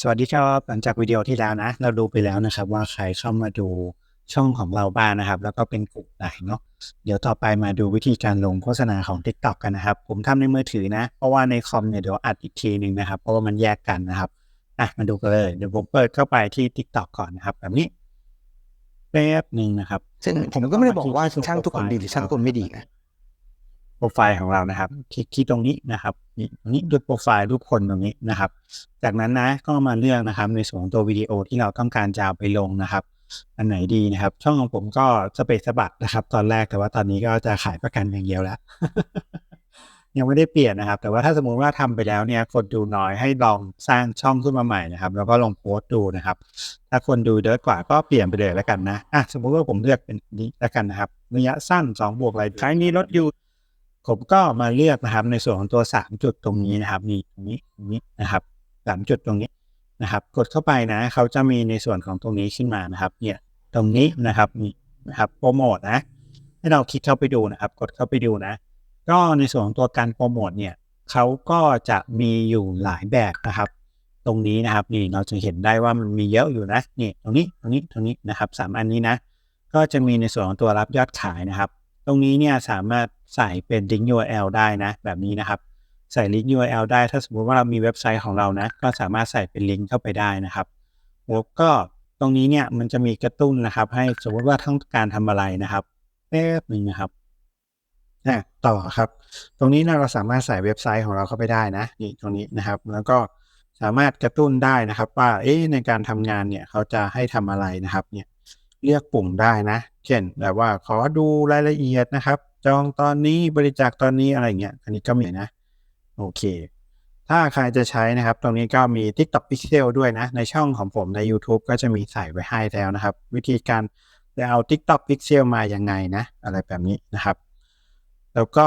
สวัสดีครับหลังจากวิดีโอที่แล้วนะ เราดูไปแล้วนะครับ ว่าใครเข้ามาดูช่องของเราบ้างนะครับ แล้วก็เป็นกลุ่มไหนเนาะเดี๋ยวต่อไปมาดูวิธีการลงโฆษณาของ TikTok กันนะครับ ผมทำในมือถือนะ เพราะว่าในคอมเนี่ยเดี๋ยวอัดอีกทีหนึ่งนะครับ เพราะว่ามันแยกกันนะครับอะมาดูกันเลยเดี๋ยวผมเปิดเข้าไปที่ TikTok ก่อนนะครับ แบบนี้แป๊บหนึ่งนะครับซึ่งผมก็ไม่ได้บอกว่าช่างทุกคนดีหรือช่างคนไม่ดีนะ โปรไฟล์ของเรานะครับ คลิกที่ตรงนี้นะครับนี่ตรงนี้ดูโปรไฟล์รูปคนตรงนี้นะครับ จากนั้นนะก็มาเลือกนะครับในส่วนของตัววิดีโอที่เราต้องการจะเอาไปลงนะครับ อันไหนดีนะครับ ช่องของผมก็สเปซสะบัดนะครับ ตอนแรกแต่ว่าตอนนี้ก็จะขายประกันอย่างเดียวแล้วยังไม่ได้เปลี่ยนนะครับ แต่ว่าถ้าสมมุติว่าทำไปแล้วเนี่ยคนดูน้อยให้ลองสร้างช่องขึ้นมาใหม่นะครับ แล้วก็ลองโพสต์ดูนะครับ ถ้าคนดูเยอะกว่าก็เปลี่ยนไปเลยแล้วกันนะอะสมมุติว่าผมเลือกเป็นนี้แล้วกันนะครับระยะสั้น2บวกอะไรใช้นี้ลดอยู่ ผมก็มาเลือกนะครับ ในส่วนของตัว 3 จุดตรงนี้นะครับนี่ตรงนี้ตรงนี้นะครับสามจุดตรงนี้นะครับ กดเข้าไปนะ เขาจะมีในส่วนของตรงนี้ขึ้นมานะครับ เนี่ยตรงนี้นะครับนี่นะครับโปรโมทนะให้เราคลิกเข้าไปดูนะครับ กดเข้าไปดูนะ ก็ในส่วนของตัวการโปรโมทเนี่ยเขาก็จะมีอยู่หลายแบบนะครับ ตรงนี้นะครับนี่เราจะเห็นได้ว่ามันมีเยอะอยู่นะนี่ตรงนี้ตรงนี้ตรงนี้นะครับสามอันนี้นะ ก็จะมีในส่วนของตัวรับยอดขายนะครับ ตรงนี้เนี่ยสามารถใส่เป็น link URL ได้นะ แบบนี้นะครับ ใส่ link URL ได้ถ้าสมมุติว่าเรามีเว็บไซต์ของเรานะก็สามารถใส่เป็นลิงก์เข้าไปได้นะครับแล้วก็ตรงนี้เนี่ยมันจะมีกระตุ้นนะครับ ให้สมมติว่าต้องการทำอะไรนะครับแป๊บหนึงนะครับอะต่อครับ ตรงนี้เราสามารถใส่เว็บไซต์ของเราเข้าไปได้นะนี่ตรงนี้นะครับ แล้วก็สามารถกระตุ้นได้นะครับ ว่าเอ๊ะในการทำงานเนี่ยเขาจะให้ทำอะไรนะครับเนี่ย เลือกปุ่มได้นะ เช่นแบบว่าขอดูรายละเอียดนะครับ จองตอนนี้บริจาคตอนนี้อะไรเงี้ยอันนี้ก็มีนะโอเค ถ้าใครจะใช้นะครับ ตรงนี้ก็มี TikTok Pixel ด้วยนะ ในช่องของผมใน YouTube ก็จะมีใส่ไว้ให้แล้วนะครับ วิธีการจะเอา TikTok Pixel มายังไงนะ อะไรแบบนี้นะครับ แล้วก็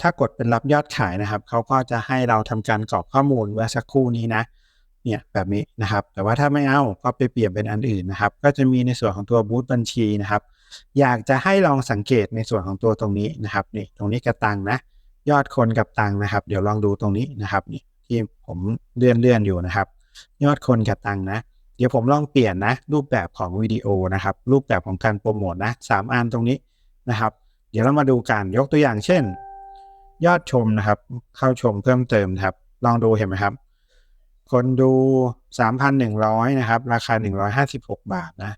ถ้ากดเป็นรับยอดขายนะครับ เขาก็จะให้เราทำการกรอกข้อมูลไว้สักครู่นี้นะ เนี่ยแบบนี้นะครับ แต่ว่าถ้าไม่เอาก็ไปเปลี่ยนเป็นอันอื่นนะครับ ก็จะมีในส่วนของตัวบูธบัญชีนะครับ อยากจะให้ลองสังเกตในส่วนของตัวตรงนี้นะครับนี่ตรงนี้กระตังนะ ยอดคนกับตังนะครับ เดี๋ยวลองดูตรงนี้นะครับนี่ที่ผมเลื่อนเลื่อนอยู่นะครับ ยอดคนกับตังนะ เดี๋ยวผมลองเปลี่ยนนะ รูปแบบของวิดีโอนะครับ รูปแบบของการโปรโมทนะสามอันตรงนี้นะครับ เดี๋ยวเรามาดูกันยกตัวอย่างเช่น ยอดชมนะครับ เข้าชมเพิ่มเติมครับ ลองดูเห็นไหมครับ คนดู3,100นะครับ ราคา156บาทนะ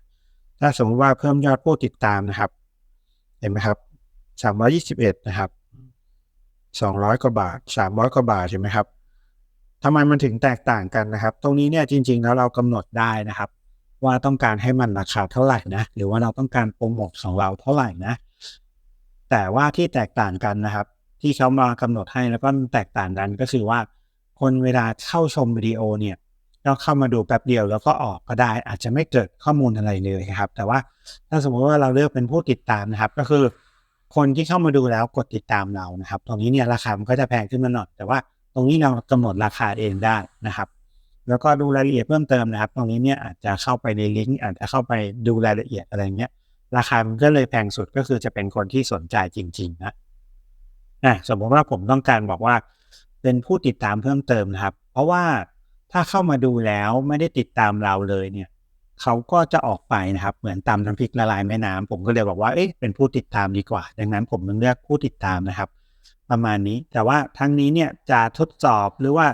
ถ้าสมมติว่าเพิ่มยอดผู้ติดตามนะครับ เห็นไหมครับ321นะครับ200กว่าบาท300กว่าบาทใช่ไหมครับทำไมมันถึงแตกต่างกันนะครับ ตรงนี้เนี่ยจริง ๆ แล้วเรากำหนดได้นะครับ ว่าต้องการให้มันราคาเท่าไหร่นะ หรือว่าเราต้องการโปรโมทของเราเท่าไหร่นะ แต่ว่าที่แตกต่างกันนะครับ ที่เขามากำหนดให้แล้วก็แตกต่างกันก็คือว่า คนเวลาเข้าชมวิดีโอเนี่ยก็เข้ามาดูแป๊บเดียวแล้วก็ออกก็ได้ อาจจะไม่เกิดข้อมูลอะไรเลยครับ แต่ว่าถ้าสมมติว่าเราเลือกเป็นผู้ติดตามนะครับ ก็คือ คนที่เข้ามาดูแล้วกดติดตามเรานะครับ ตรงนี้เนี่ยราคามันก็จะแพงขึ้นมาหน่อยแต่ว่าตรงนี้เรากำหนดราคาเองได้นะครับ แล้วก็ดูรายละเอียดเพิ่มเติมนะครับ ตรงนี้เนี่ยอาจจะเข้าไปในลิงก์อาจจะเข้าไปดูรายละเอียดอะไรเงี้ยราคามันก็เลยแพงสุดก็คือจะเป็นคนที่สนใจจริงๆนะอะสมมติว่าผมต้องการบอกว่า เป็นผู้ติดตามเพิ่มเติมนะครับ เพราะว่าถ้าเข้ามาดูแล้วไม่ได้ติดตามเราเลยเนี่ยเขาก็จะออกไปนะครับ เหมือนตำน้ำพริกละลายแม่น้ำผมก็เลยบอกว่าเอ๊ะเป็นผู้ติดตามดีกว่า ดังนั้นผมเลือกผู้ติดตามนะครับ ประมาณนี้แต่ว่าทั้งนี้เนี่ยจะทดสอบหรือว่า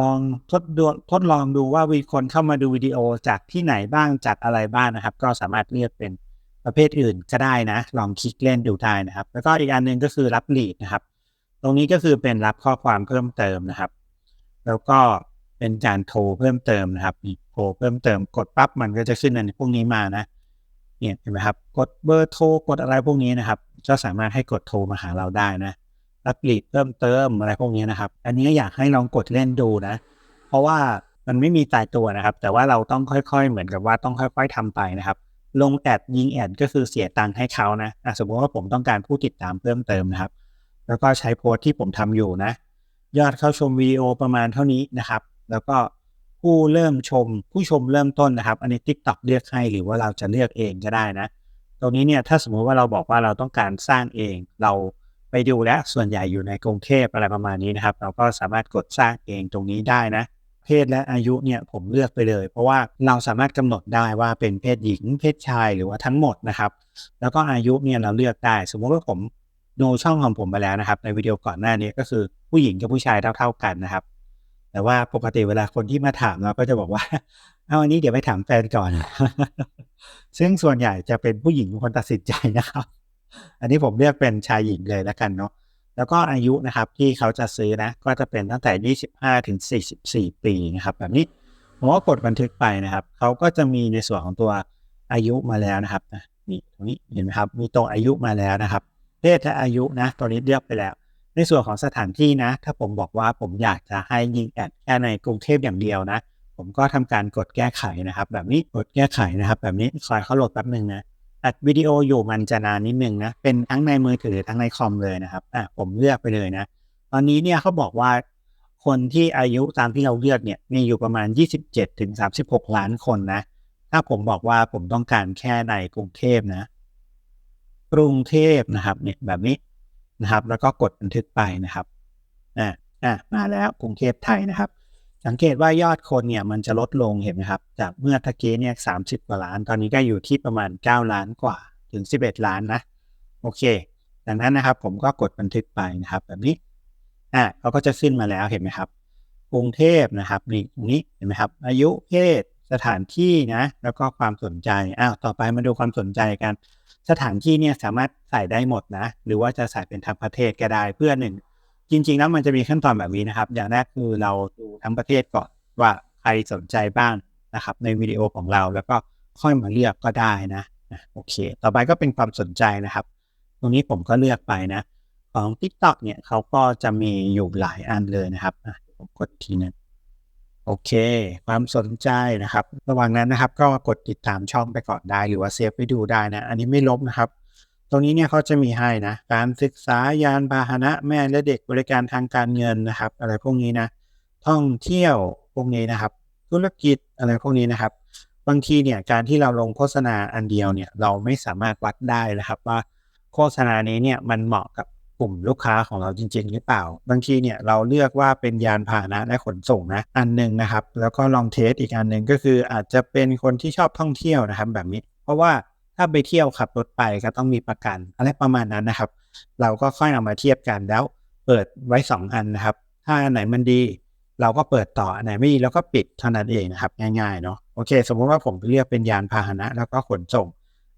ลองทดดูทดลองดูว่ามีคนเข้ามาดูวิดีโอจากที่ไหนบ้างจากอะไรบ้างนะครับ ก็สามารถเลือกเป็นประเภทอื่นก็ได้นะ ลองคลิกเล่นดูได้นะครับ แล้วก็อีกอันหนึ่งก็คือรับลีดนะครับ ตรงนี้ก็คือเป็นรับข้อความเพิ่มเติมนะครับ แล้วก็เป็นการโทรเพิ่มเติมนะครับโทรเพิ่มเติมกดปั๊บมันก็จะขึ้นในพวกนี้มานะเนี่ยเห็นไหมครับ กดเบอร์โทรกดอะไรพวกนี้นะครับ ก็สามารถให้กดโทรมาหาเราได้นะรับลีดเพิ่มเติมอะไรพวกนี้นะครับ อันนี้อยากให้ลองกดเล่นดูนะ เพราะว่ามันไม่มีตายตัวนะครับ แต่ว่าเราต้องค่อยๆ เหมือนกับว่าต้องค่อย ๆทำไปนะครับ ลงแอดยิงแอดก็คือเสียตังค์ให้เขานะะสมมติว่าผมต้องการผู้ติดตามเพิ่มเติมนะครับ แล้วก็ใช้โพสที่ผมทำอยู่นะ ยอดเข้าชมวิดีโอประมาณเท่านี้นะครับ แล้วก็ผู้เริ่มชมผู้ชมเริ่มต้นนะครับ อันนี้ TikTok เลือกให้หรือว่าเราจะเลือกเองก็ได้นะ ตรงนี้เนี่ยถ้าสมมุติว่าเราบอกว่าเราต้องการสร้างเอง เราไปดูแล้วส่วนใหญ่อยู่ในกรุงเทพอะไรประมาณนี้นะครับ เราก็สามารถกดสร้างเองตรงนี้ได้นะเคเพศและอายุเนี่ยผมเลือกไปเลย เพราะว่าเราสามารถกำหนดได้ว่าเป็นเพศหญิง เพศชายหรือว่าทั้งหมดนะครับ แล้วก็อายุเนี่ยเราเลือกได้ สมมติว่าผม ดูช่องของผมไปแล้วนะครับ ในวิดีโอก่อนหน้านี้ก็คือผู้หญิงกับผู้ชายเท่า ๆกันนะครับ แต่ว่าปกติเวลาคนที่มาถามเราก็จะบอกว่า เอาอันนี้เดี๋ยวไปถามแฟนก่อน ซึ่งส่วนใหญ่จะเป็นผู้หญิงเป็นคนตัดสินใจนะครับ อันนี้ผมเลือกเป็นชายหญิงเลยแล้วกันเนาะแล้วก็อายุนะครับที่เขาจะซื้อนะก็จะเป็นตั้งแต่ 25 ถึง 44 ปีนะครับ แบบนี้ผมก็กดบันทึกไปนะครับ เขาก็จะมีในส่วนของตัวอายุมาแล้วนะครับนะนี่ตรงนี้เห็นไหมครับ มีตัวอายุมาแล้วนะครับ เพศและอายุนะตัวนี้เลือกไปแล้ว ในส่วนของสถานที่นะ ถ้าผมบอกว่าผมอยากจะให้ยิงแอดแค่ในกรุงเทพอย่างเดียวนะ ผมก็ทำการกดแก้ไขนะครับ แบบนี้กดแก้ไขนะครับ แบบนี้คอยเขาโหลดแป๊บหนึ่งนะอัดวิดีโออยู่มันจะนานนิดนึงนะเป็นทั้งในมือถือทั้งในคอมเลยนะครับอะผมเลือกไปเลยนะ ตอนนี้เนี่ยเขาบอกว่าคนที่อายุตามที่เราเลือกเนี่ยมีอยู่ประมาณ 27ถึง36 ล้านคนนะ ถ้าผมบอกว่าผมต้องการแค่ในกรุงเทพนะ กรุงเทพนะครับเนี่ยแบบนี้นะครับ แล้วก็กดบันทึกไปนะครับอะอะมาแล้วกรุงเทพไทยนะครับ สังเกตว่ายอดคนเนี่ยมันจะลดลงเห็นไหมครับ จากเมื่อตะกี้เนี่ยสามสิบกว่าล้าน ตอนนี้ก็อยู่ที่ประมาณ 9 ล้านกว่าถึง 11 ล้านนะ โอเค ดังนั้นนะครับผมก็กดบันทึกไปนะครับ แบบนี้อะเขาก็จะขึ้นมาแล้วเห็นไหมครับกรุงเทพนะครับนี่ตรงนี้เห็นไหมครับ อายุเพศสถานที่นะ แล้วก็ความสนใจอ้าวต่อไปมาดูความสนใจกัน สถานที่เนี่ยสามารถใส่ได้หมดนะ หรือว่าจะใส่เป็นทั้งประเทศก็ได้เพื่อหนึ่ง จริง ๆ แล้วมันจะมีขั้นตอนแบบนี้นะครับ อย่างแรกคือเราดูทั้งประเทศก่อนว่าใครสนใจบ้างนะครับ ในวิดีโอของเราแล้วก็ค่อยมาเลือกก็ได้นะโอเค ต่อไปก็เป็นความสนใจนะครับ ตรงนี้ผมก็เลือกไปนะ ของ TikTok เนี่ยเขาก็จะมีอยู่หลายอันเลยนะครับผมกดทีนึง โอเค ความสนใจนะครับ ระหว่างนั้นนะครับ ก็กดติดตามช่องไปก่อนได้หรือว่าเซฟไปดูได้นะ อันนี้ไม่ลบนะครับ ตรงนี้เนี่ยเขาจะมีให้นะ การศึกษายานพาหนะแม่และเด็กบริการทางการเงินนะครับ อะไรพวกนี้นะ ท่องเที่ยวพวกนี้นะครับ ธุรกิจอะไรพวกนี้นะครับ บางทีเนี่ยการที่เราลงโฆษณาอันเดียวเนี่ยเราไม่สามารถวัดได้นะครับว่าโฆษณานี้เนี่ยมันเหมาะกับ กลุ่มลูกค้าของเราจริง ๆ หรือเปล่า บางทีเนี่ยเราเลือกว่าเป็นยานพาหนะและขนส่งนะอันหนึ่งนะครับ แล้วก็ลองเทสอีกอันหนึ่งก็คืออาจจะเป็นคนที่ชอบท่องเที่ยวนะครับแบบนี้ เพราะว่าถ้าไปเที่ยวขับรถไปก็ต้องมีประกันอะไรประมาณนั้นนะครับ เราก็ค่อยเอามาเทียบกันแล้วเปิดไว้ 2 อันนะครับ ถ้าอันไหนมันดีเราก็เปิดต่ออันไหนไม่ดีเราก็ปิดเท่านั้นเองนะครับง่ายๆเนาะโอเค สมมติว่าผมเลือกเป็นยานพาหนะ แล้วก็ขนส่ง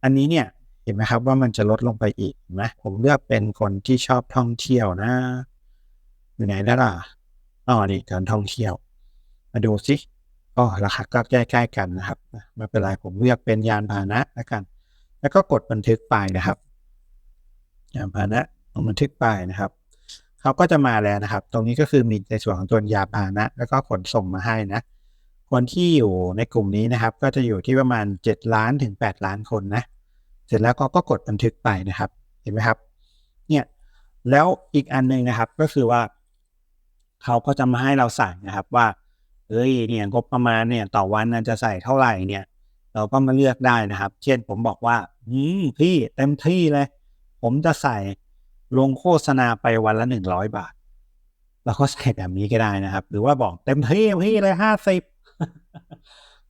อันนี้เนี่ย เห็นไหมครับว่ามันจะลดลงไปอีกนไหมผมเลือกเป็นคนที่ชอบท่องเที่ยวนะ อยู่ไหนแล้วล่ะอ๋อนี่การท่องเที่ยว มาดูสิอ๋อราคาก็ใกล้ๆกันนะครับไม่เป็นไรผมเลือกเป็นยานพาหนะแล้วกัน แล้วก็กดบันทึกไปนะครับ ยานพาหนะบันทึกไปนะครับเขาก็จะมาแล้วนะครับ ตรงนี้ก็คือมีในส่วนของตัวยานพาหนะ แล้วก็ขนส่งมาให้นะคนที่อยู่ในกลุ่มนี้นะครับ ก็จะอยู่ที่ประมาณ7ล้านถึง8ล้านคนนะ ร็จแล้วก็ก็กดบันทึกไปนะครับ เห็นไหมครับ เนี่ยแล้วอีกอันหนึ่งนะครับก็คือว่า เขาก็จะมาให้เราใส่นะครับว่าเอ้ยเนี่ยงบประมาณเนี่ยต่อวันจะใส่เท่าไหร่เนี่ย เราก็มาเลือกได้นะครับ เช่นผมบอกว่า อืมพี่เต็มที่เลย ผมจะใส่ลงโฆษณาไปวันละหนึ่งร้อยบาทเราก็ใส่แบบนี้ก็ได้นะครับ หรือว่าบอกเต็มที่พี่เลยห้าสิบ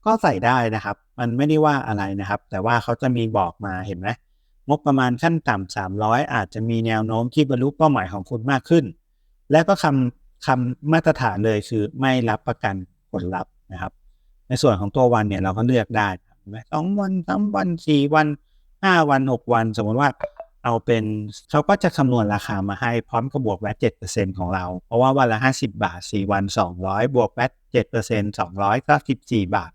ก็ใส่ได้นะครับ มันไม่ได้ว่าอะไรนะครับ แต่ว่าเขาจะมีบอกมาเห็นไหมงบประมาณขั้นต่ำสามร้อยอาจจะมีแนวโน้มที่บรรลุเป้าหมายของคุณมากขึ้น และก็คำคำมาตรฐานเลยคือไม่รับประกันผลลัพธ์นะครับ ในส่วนของตัววันเนี่ยเราก็เลือกได้สองวันสามวันสี่วันห้าวันหกวัน สมมติว่าเอาเป็นเขาก็จะคำนวณราคามาให้พร้อมกับบวกแวตเจ็ดเปอร์เซ็นของเรา เพราะว่าวันละห้าสิบาทสี่วันสองร้อยบวกแวตเจ็ดเปอร์เซ็นสองร้อยก็สิบสี่บาท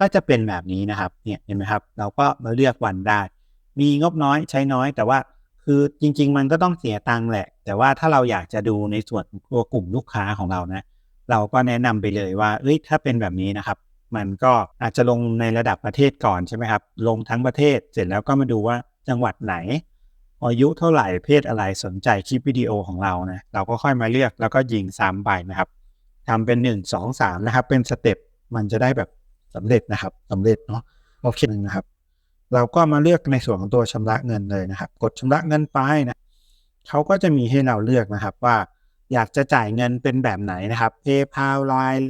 ก็จะเป็นแบบนี้นะครับเนี่ยเห็นไหมครับ เราก็มาเลือกวันได้ มีงบน้อยใช้น้อย แต่ว่าคือจริง ๆ มันก็ต้องเสียตังค์แหละ แต่ว่าถ้าเราอยากจะดูในส่วนตัวกลุ่มลูกค้าของเรานะ เราก็แนะนำไปเลยว่าเอ้ยถ้าเป็นแบบนี้นะครับ มันก็อาจจะลงในระดับประเทศก่อนใช่ไหมครับ ลงทั้งประเทศเสร็จแล้วก็มาดูว่าจังหวัดไหนอายุเท่าไหร่เพศอะไรสนใจคลิปวิดีโอของเรานะเราก็ค่อยมาเลือกแล้วก็ยิงซ้ำไปนะครับทำเป็นหนึ่งสองสามนะครับ เป็นสเต็ปมันจะได้แบบ สำเร็จนะครับสำเร็จเนาะโอเคนะครับ เราก็มาเลือกในส่วนของตัวชำระเงินเลยนะครับ กดชำระเงินไปนะเขาก็จะมีให้เราเลือกนะครับว่าอยากจะจ่ายเงินเป็นแบบไหนนะครับ PayPal Line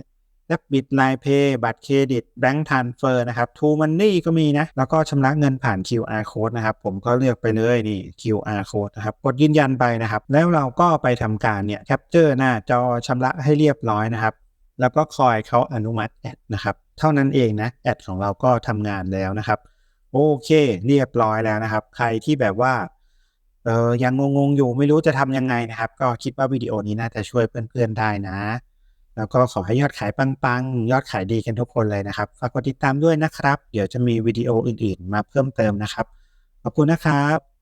แ a บบิ t ไลน์เพย์บัตรเครดิตแบงก์ทานเฟอร์นะครับทูมันนี่ก็มีนะ แล้วก็ชำระเงินผ่าน QR code นะครับ ผมก็เลือกไปเลยนี่ QR code นะครับ กดยืนยันไปนะครับ แล้วเราก็ไปทำการเนี่ยแคปเจอร์หน้าจอชำระให้เรียบร้อยนะครับ แล้วก็คอยเขาอนุมัติแอดนะครับ เท่านั้นเองนะแอดของเราก็ทำงานแล้วนะครับ โอเค เรียบร้อยแล้วนะครับ ใครที่แบบว่าเออยังงงๆอยู่ไม่รู้จะทำยังไงนะครับ ก็คิดว่าวิดีโอนี้น่าจะช่วยเพื่อนๆได้นะ แล้วก็ขอให้ยอดขายปังๆ ยอดขายดีกันทุกคนเลยนะครับฝากกดติดตามด้วยนะครับ เดี๋ยวจะมีวิดีโออื่นๆ มาเพิ่มเติมนะครับ ขอบคุณนะครับ